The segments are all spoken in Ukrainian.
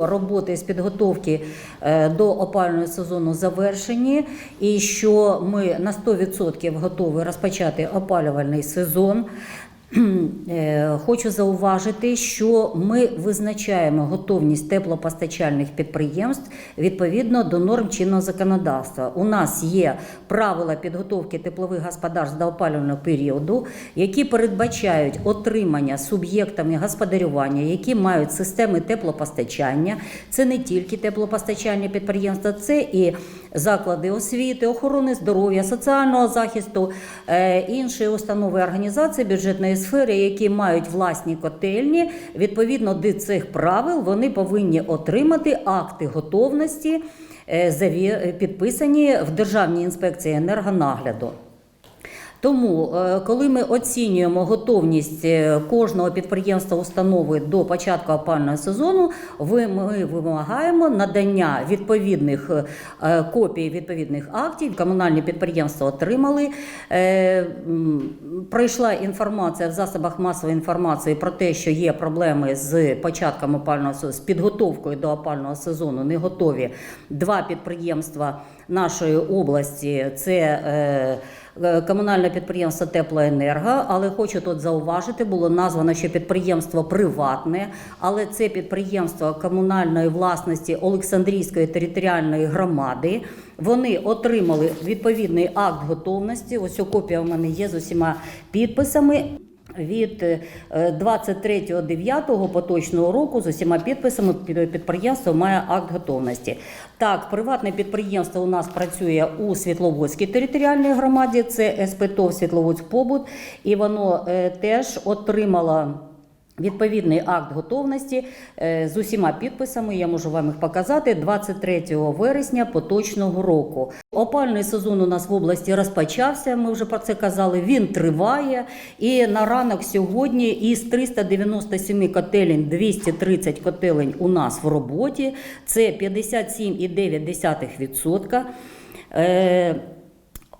Роботи з підготовки е, до опалювального сезону завершені, і що ми на 100% готові розпочати опалювальний сезон. Е, Хочу зауважити, що ми визначаємо готовність теплопостачальних підприємств відповідно до норм чинного законодавства. У нас є правила підготовки теплових господарств до опалювального періоду, які передбачають отримання суб'єктами господарювання, які мають системи теплопостачання. Це не тільки теплопостачальні підприємства, це і заклади освіти, охорони здоров'я, соціального захисту, е, інші установи організації бюджетної сфери, які мають власні котельні. Відповідно до цих правил вони повинні отримати акти готовності, е, підписані в Державній інспекції енергонагляду. Тому, е, коли ми оцінюємо готовність е, кожного підприємства установи до початку опального сезону, ми вимагаємо надання відповідних е, копій відповідних актів. Комунальні підприємства отримали. Пройшла інформація в засобах масової інформації про те, що є проблеми з початком опального сезону, з підготовкою до опального сезону. Не готові два підприємства нашої області. Це Комунальне підприємство Теплоенерго, але хочу тут зауважити, було названо, що підприємство приватне, але це підприємство комунальної власності Олександрійської територіальної громади. Вони отримали відповідний акт готовності. Ось копія в мене є з усіма підписами. Від е, 23.09 поточного року з усіма підписами під- підприємство має акт готовності. Так, приватне підприємство у нас працює у Світловодській територіальній громаді, це СПТО Світловодськ Побут, і воно е, теж отримало. Відповідний акт готовності е, з усіма підписами, я можу вам їх показати 23 вересня поточного року. Опальний сезон у нас в області розпочався. Ми вже про це казали. Він триває. І на ранок сьогодні із 397 котелень 230 котелень у нас в роботі. Це 57,9%.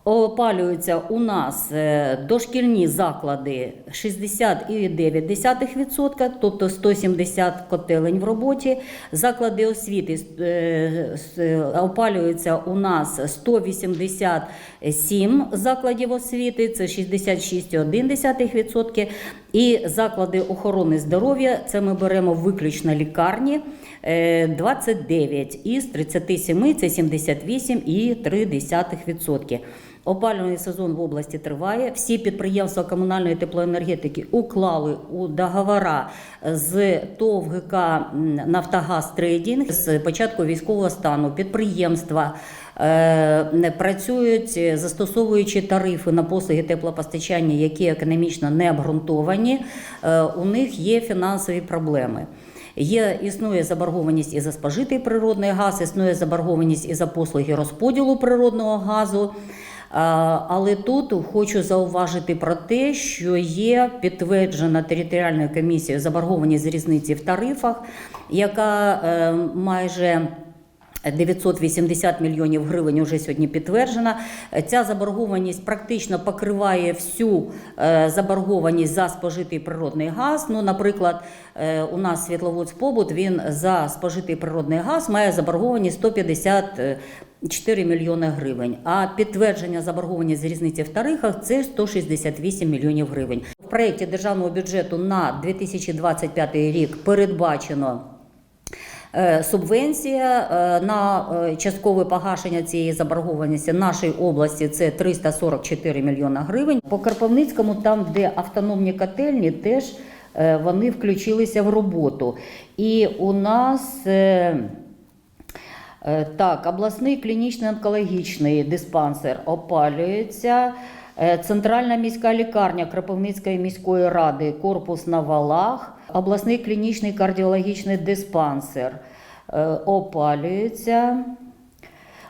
Е, Опалюються у нас е, дошкільні заклади 60,9%, тобто 170 котелень в роботі. Заклади освіти е, опалюються у нас 187 закладів освіти, це 66,1%. І заклади охорони здоров'я, це ми беремо виключно лікарні, е, 29 із 37, це 78,3%. Опалювальний сезон в області триває. Всі підприємства комунальної теплоенергетики уклали у договора з ТОВ ГК Нафтогаз Трейдінг з початку військового стану. Підприємства е, працюють, е, застосовуючи тарифи на послуги теплопостачання, які економічно не обґрунтовані. Е, У них є фінансові проблеми. Є існує заборгованість і за спожитий природний газ, існує заборгованість і за послуги розподілу природного газу. Але тут хочу зауважити про те, що є підтверджена територіальною комісією заборгованість з різниці в тарифах, яка е, майже 980 мільйонів гривень вже сьогодні підтверджена. Ця заборгованість практично покриває всю е, заборгованість за спожитий природний газ. Ну, наприклад, е, у нас Світловодськ-Побут, він за спожитий природний газ має заборгованість 154 мільйони гривень. А підтвердження заборгованість з різниці в тарифах це 168 мільйонів гривень. В проєкті державного бюджету на 2025 рік передбачено. Е, Субвенція е, на е, часткове погашення цієї заборгованості нашої області це 344 мільйона гривень. По Карповницькому, там, де автономні котельні, теж вони включилися в роботу. І у нас. Так, обласний клінічний онкологічний диспансер опалюється. Е, Центральна міська лікарня Кропивницької міської ради, корпус на валах, обласний клінічний кардіологічний диспансер е, опалюється.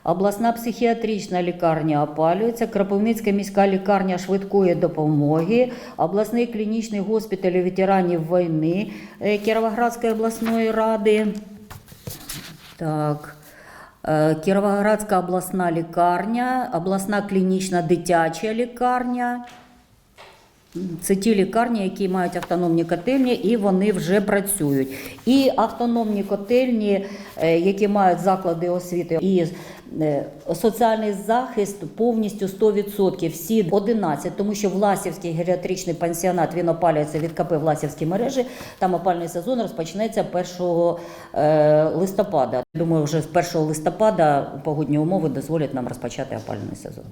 Обласна психіатрична лікарня опалюється, Кропивницька міська лікарня швидкої допомоги, обласний клінічний госпіталь ветеранів війни е, Кіровоградської обласної ради. Так. Е, Кіровоградська обласна лікарня, обласна клінічна дитяча лікарня. Це ті лікарні, які мають автономні котельні, і вони вже працюють. І автономні котельні, е, які мають заклади освіти і соціальний захист повністю 100%, всі 11, тому що Власівський геріатричний пансіонат він опалюється від КП Власівські мережі. Там опальний сезон розпочнеться 1 е, листопада. Думаю, вже з 1 листопада погодні умови дозволять нам розпочати опальний сезон.